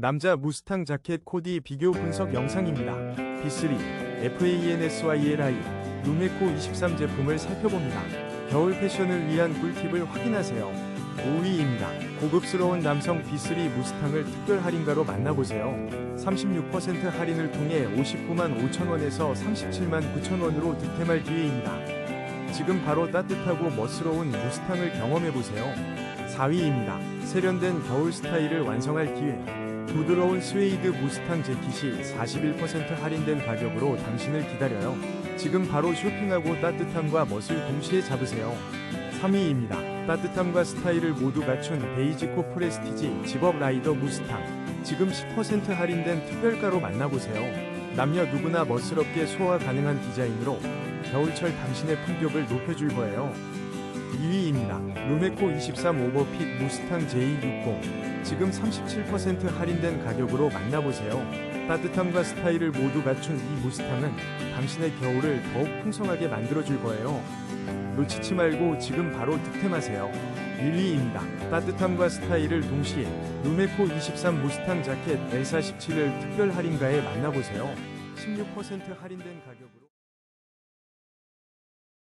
남자 무스탕 자켓 코디 비교 분석 영상입니다. B3, FANSYLI, 루메코 23 제품을 살펴봅니다. 겨울 패션을 위한 꿀팁을 확인하세요. 5위입니다. 고급스러운 남성 B3 무스탕을 특별 할인가로 만나보세요. 36% 할인을 통해 59만 5천원에서 37만 9천원으로 득템할 기회입니다. 지금 바로 따뜻하고 멋스러운 무스탕을 경험해보세요. 4위입니다. 세련된 겨울 스타일을 완성할 기회. 부드러운 스웨이드 무스탕 재킷이 41% 할인된 가격으로 당신을 기다려요. 지금 바로 쇼핑하고 따뜻함과 멋을 동시에 잡으세요. 3위입니다. 따뜻함과 스타일을 모두 갖춘 베이지코 프레스티지 집업 라이더 무스탕. 지금 10% 할인된 특별가로 만나보세요. 남녀 누구나 멋스럽게 소화 가능한 디자인으로 겨울철 당신의 품격을 높여줄 거예요. 2위입니다. 루메코 23 오버핏 무스탕 J60. 지금 37% 할인된 가격으로 만나보세요. 따뜻함과 스타일을 모두 갖춘 이 무스탕은 당신의 겨울을 더욱 풍성하게 만들어줄 거예요. 놓치지 말고 지금 바로 득템하세요. 1위입니다. 따뜻함과 스타일을 동시에 루메코 23 무스탕 자켓 L47을 특별 할인가에 만나보세요. 16% 할인된 가격으로